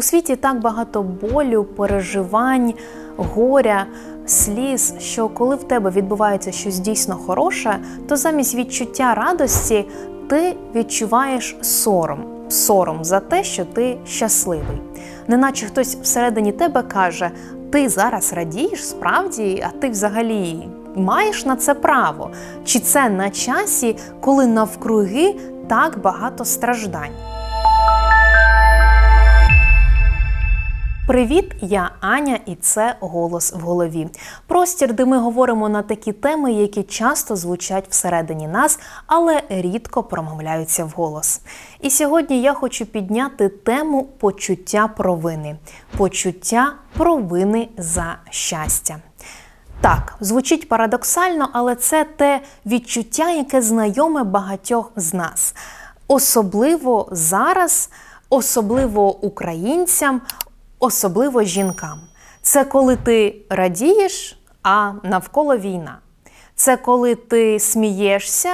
У світі так багато болю, переживань, горя, сліз, що коли в тебе відбувається щось дійсно хороше, то замість відчуття радості ти відчуваєш сором. Сором за те, що ти щасливий. Неначе хтось всередині тебе каже: ти зараз радієш справді, а ти взагалі маєш на це право? Чи це на часі, коли навкруги так багато страждань? Привіт, я Аня, і це голос в голові. Простір, де ми говоримо на такі теми, які часто звучать всередині нас, але рідко промовляються вголос. І сьогодні я хочу підняти тему почуття провини, почуття провини за щастя. Так, звучить парадоксально, але це те відчуття, яке знайоме багатьох з нас. Особливо зараз, особливо українцям, особливо жінкам. Це коли ти радієш, а навколо війна. Це коли ти смієшся,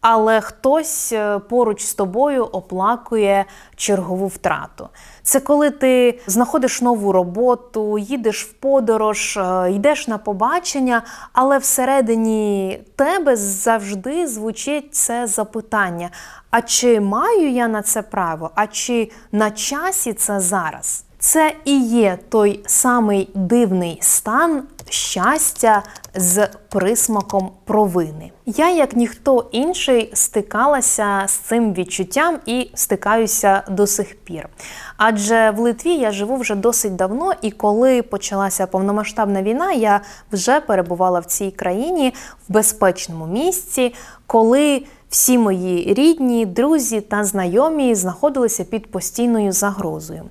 але хтось е, поруч з тобою оплакує чергову втрату. Це коли ти знаходиш нову роботу, їдеш в подорож, е, йдеш на побачення, але всередині тебе завжди звучить це запитання: а чи маю я на це право? А чи на часі це зараз? Це і є той самий дивний стан щастя з присмаком провини. Я, як ніхто інший, стикалася з цим відчуттям і стикаюся до сих пір. Адже в Литві я живу вже досить давно, і коли почалася повномасштабна війна, я вже перебувала в цій країні в безпечному місці, коли всі мої рідні, друзі та знайомі знаходилися під постійною загрозою.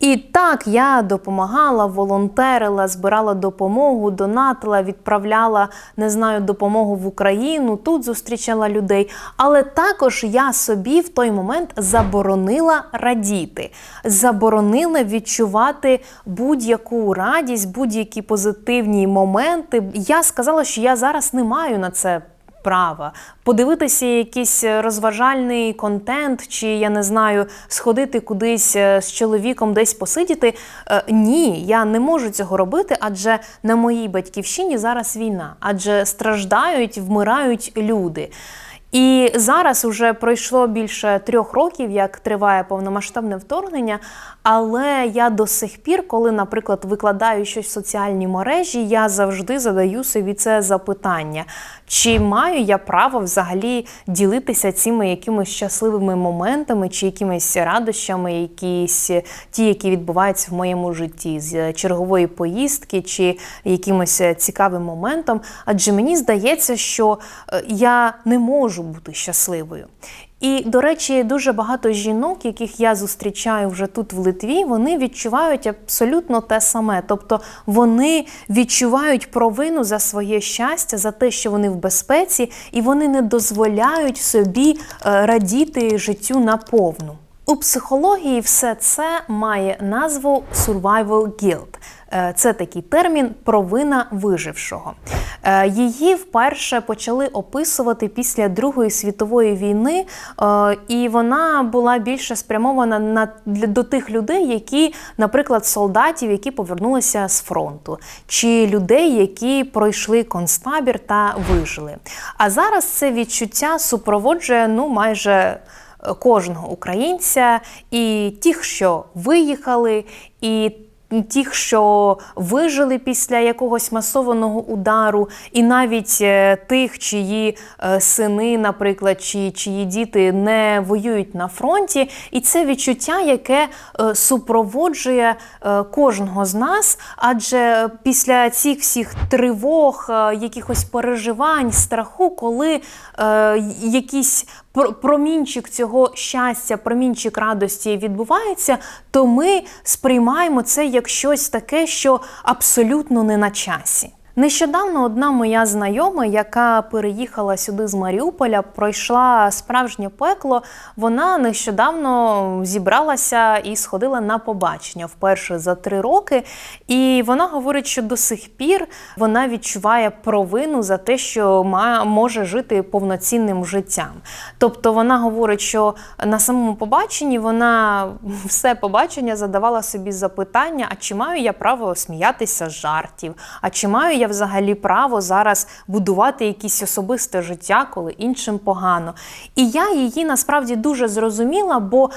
І так я допомагала, волонтерила, збирала допомогу, донатила, відправляла не знаю, допомогу в Україну, тут зустрічала людей. Але також я собі в той момент заборонила радіти, заборонила відчувати будь-яку радість, будь-які позитивні моменти. Я сказала, що я зараз не маю на це права. Подивитися якийсь розважальний контент, чи я не знаю, сходити кудись е, з чоловіком, десь посидіти. Е, Ні, я не можу цього робити, адже на моїй батьківщині зараз війна, адже страждають, вмирають люди. І зараз уже пройшло більше трьох років, як триває повномасштабне вторгнення. Але я до сих пір, коли, наприклад, викладаю щось в соціальні мережі, я завжди задаю собі це запитання: чи маю я право взагалі ділитися цими якимись щасливими моментами, чи якимись радощами, якісь ті, які відбуваються в моєму житті, з чергової поїздки, чи якимось цікавим моментом? Адже мені здається, що е, я не можу бути щасливою. І, до речі, дуже багато жінок, яких я зустрічаю вже тут в Литві, вони відчувають абсолютно те саме. Тобто вони відчувають провину за своє щастя, за те, що вони в безпеці, і вони не дозволяють собі е, радіти життю наповну. У психології все це має назву survival guilt. Е, Це такий термін провина вижившого. Е, Її вперше почали описувати після Другої світової війни, е, і вона була більше спрямована на до тих людей, які, наприклад, солдатів, які повернулися з фронту, чи людей, які пройшли концтабір та вижили. А зараз це відчуття супроводжує ну майже кожного українця, і тих, що виїхали, і Тих, що вижили після якогось масованого удару, і навіть е, тих, чиї е, сини, наприклад, чи чиї діти не воюють на фронті, і це відчуття, яке е, супроводжує кожного з нас, адже після цих всіх тривог, якихось переживань, страху, коли якісь промінчик цього щастя, промінчик радості відбувається, то ми сприймаємо це як щось таке, що абсолютно не на часі. Нещодавно одна моя знайома, яка переїхала сюди з Маріуполя, пройшла справжнє пекло. Вона нещодавно зібралася і сходила на побачення вперше за три роки. І вона говорить, що до сих пір вона відчуває провину за те, що може жити повноцінним життям. Тобто вона говорить, що на самому побаченні вона все побачення задавала собі запитання: а чи маю я право сміятися з жартів? А чи маю я взагалі право зараз будувати якесь особисте життя, коли іншим погано? І я її насправді дуже зрозуміла, бо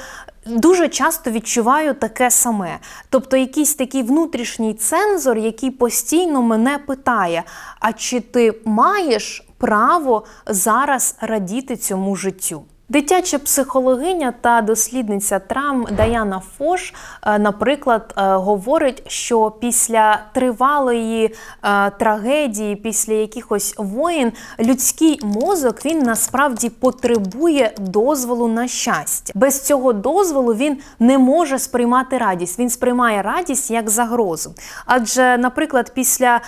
дуже часто відчуваю таке саме. Тобто якийсь такий внутрішній цензор, який постійно мене питає: а чи ти маєш право зараз радіти цьому життю? Дитяча психологиня та дослідниця травм Даяна Фош, е, наприклад, е, говорить, що після тривалої е, трагедії, після якихось воєн, людський мозок він насправді потребує дозволу на щастя. Без цього дозволу він не може сприймати радість. Він сприймає радість як загрозу. Адже, наприклад, після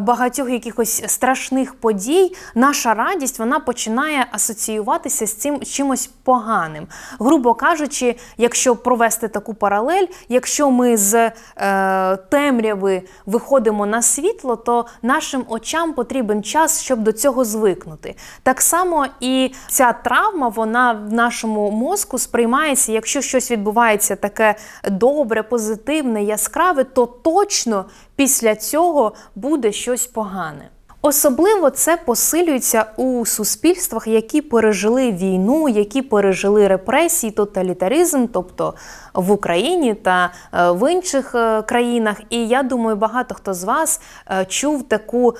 багатьох якихось страшних подій наша радість вона починає асоціюватися з цим чимось поганим. Грубо кажучи, якщо провести таку паралель, якщо ми з е, темряви виходимо на світло, то нашим очам потрібен час, щоб до цього звикнути. Так само і ця травма, вона в нашому мозку сприймається, якщо щось відбувається таке добре, позитивне, яскраве, то точно після цього буде щось погане. Особливо це посилюється у суспільствах, які пережили війну, які пережили репресії, тоталітаризм, тобто в Україні та е, в інших е, країнах. І я думаю, багато хто з вас е, чув таку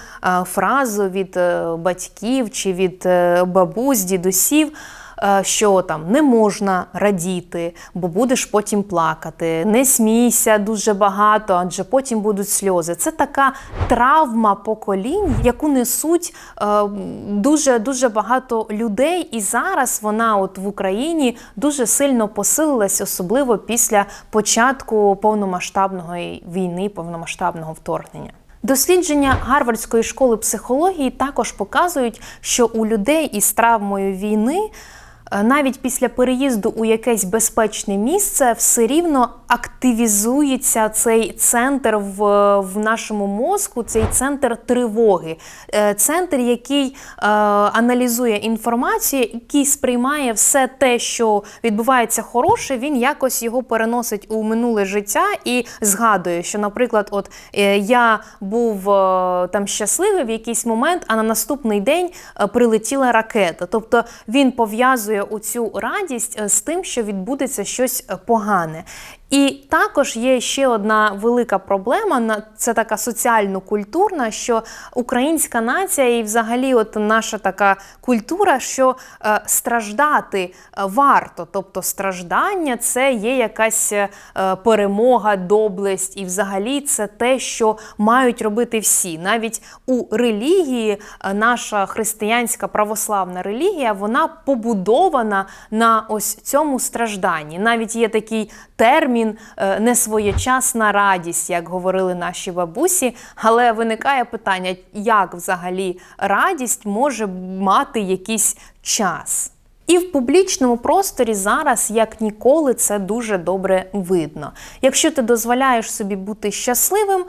фразу від батьків чи від бабусь, дідусів. Е, Що там не можна радіти, бо будеш потім плакати. Не смійся дуже багато, адже потім будуть сльози. Це така травма поколінь, яку несуть е, дуже дуже багато людей. І зараз вона, от в Україні, дуже сильно посилилась, особливо після початку повномасштабної війни, повномасштабного вторгнення. Дослідження Гарвардської школи психології також показують, що у людей із травмою війни навіть після переїзду у якесь безпечне місце все рівно активізується цей центр в, в нашому мозку, цей центр тривоги, Е, центр, який е, аналізує інформацію, який сприймає все те, що відбувається хороше, він якось його переносить у минуле життя і згадує, що, наприклад, от е, я був е, там щасливий в якийсь момент, а на наступний день е, прилетіла ракета. Тобто він пов'язує у цю радість е, з тим, що відбудеться щось е, погане. І також є ще одна велика проблема, це така соціально-культурна, що українська нація і взагалі от наша така культура, що е, страждати е, варто. Тобто страждання це є якась е, перемога, доблесть, і взагалі це те, що мають робити всі. Навіть у релігії наша християнська православна релігія, вона побудована на ось цьому стражданні. Навіть є такий термін не несвоєчасна радість, як говорили наші бабусі. Але виникає питання, як взагалі радість може мати якийсь час? І в публічному просторі зараз, як ніколи, це дуже добре видно. Якщо ти дозволяєш собі бути щасливим,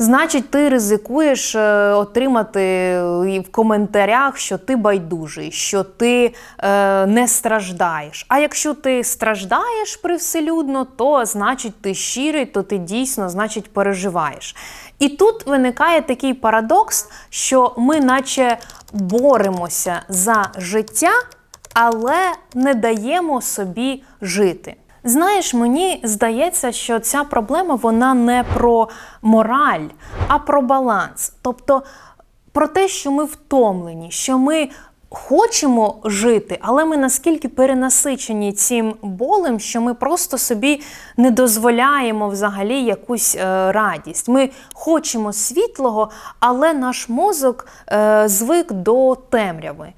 Значить, ти ризикуєш е, отримати е, в коментарях, що ти байдужий, що ти е, не страждаєш. А якщо ти страждаєш привселюдно, то значить ти щирий, то ти дійсно значить переживаєш. І тут виникає такий парадокс, що ми, наче, боремося за життя, але не даємо собі жити. Знаєш, мені здається, що ця проблема вона не про мораль, а про баланс. Тобто про те, що ми втомлені, що ми хочемо жити, але ми наскільки перенасичені цим болем, що ми просто собі не дозволяємо взагалі якусь е, радість. Ми хочемо світлого, але наш мозок е, звик до темряви.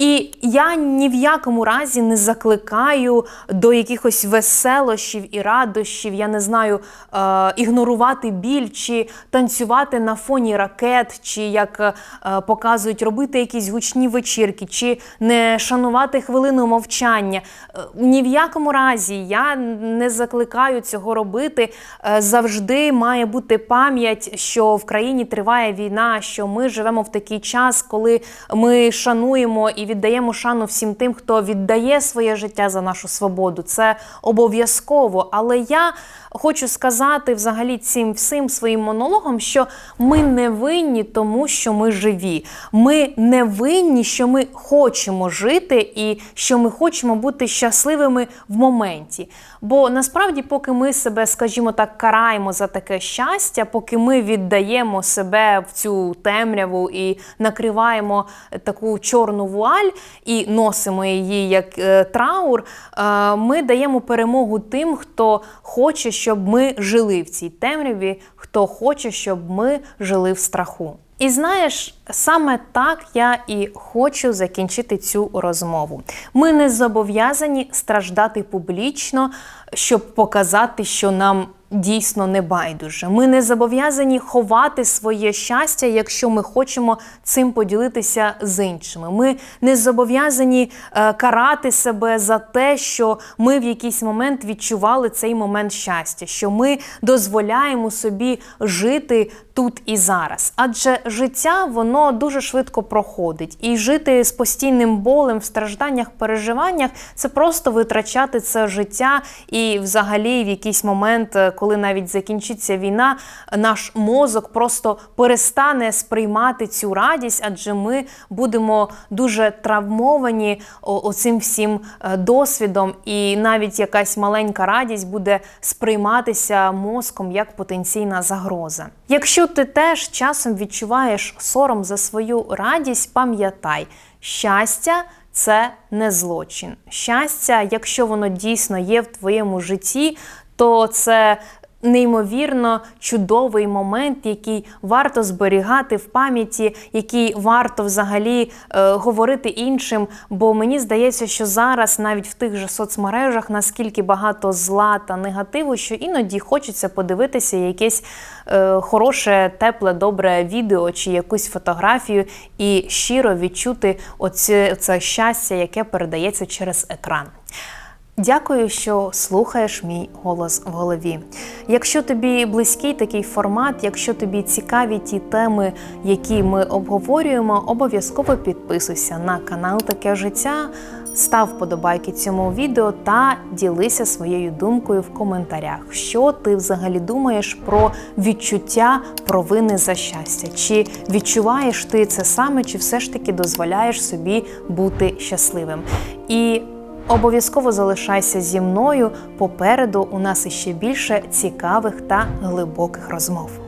І я ні в якому разі не закликаю до якихось веселощів і радощів, я не знаю, е, ігнорувати біль чи танцювати на фоні ракет, чи як е, показують робити якісь гучні вечірки, чи не шанувати хвилину мовчання. Е, ні в якому разі я не закликаю цього робити. Е, завжди має бути пам'ять, що в країні триває війна, що ми живемо в такий час, коли ми шануємо і віддаємо шану всім тим, хто віддає своє життя за нашу свободу. Це обов'язково. Але я хочу сказати взагалі цим всім своїм монологом, що ми не винні, тому що ми живі. Ми не винні, що ми хочемо жити і що ми хочемо бути щасливими в моменті. Бо насправді, поки ми себе, скажімо так, караємо за таке щастя, поки ми віддаємо себе в цю темряву і накриваємо таку чорну вуаль і носимо її як е, траур, е, ми даємо перемогу тим, хто хоче, щоб ми жили в цій темряві, хто хоче, щоб ми жили в страху. І знаєш, саме так я і хочу закінчити цю розмову. Ми не зобов'язані страждати публічно, щоб показати, що нам дійсно не байдуже. Ми не зобов'язані ховати своє щастя, якщо ми хочемо цим поділитися з іншими. Ми не зобов'язані е, карати себе за те, що ми в якийсь момент відчували цей момент щастя, що ми дозволяємо собі жити тут і зараз. Адже життя воно дуже швидко проходить, і жити з постійним болем в стражданнях, переживаннях це просто витрачати це життя, і взагалі в якийсь момент, е, коли навіть закінчиться війна, наш мозок просто перестане сприймати цю радість, адже ми будемо дуже травмовані оцим всім е, досвідом, і навіть якась маленька радість буде сприйматися мозком як потенційна загроза. Якщо ти теж часом відчуваєш сором за свою радість, пам'ятай, щастя. Це не злочин. Щастя, якщо воно дійсно є в твоєму житті, то це неймовірно чудовий момент, який варто зберігати в пам'яті, який варто взагалі е, говорити іншим. Бо мені здається, що зараз навіть в тих же соцмережах наскільки багато зла та негативу, що іноді хочеться подивитися якесь е, хороше, тепле, добре відео чи якусь фотографію і щиро відчути оце, оце щастя, яке передається через екран. Дякую, що слухаєш мій голос в голові. Якщо тобі близький такий формат, якщо тобі цікаві ті теми, які ми обговорюємо, обов'язково підписуйся на канал Таке життя, став вподобайки цьому відео та ділися своєю думкою в коментарях. Що ти взагалі думаєш про відчуття провини за щастя? Чи відчуваєш ти це саме, чи все ж таки дозволяєш собі бути щасливим? І Обов'язково залишайся зі мною. Попереду у нас іще більше цікавих та глибоких розмов.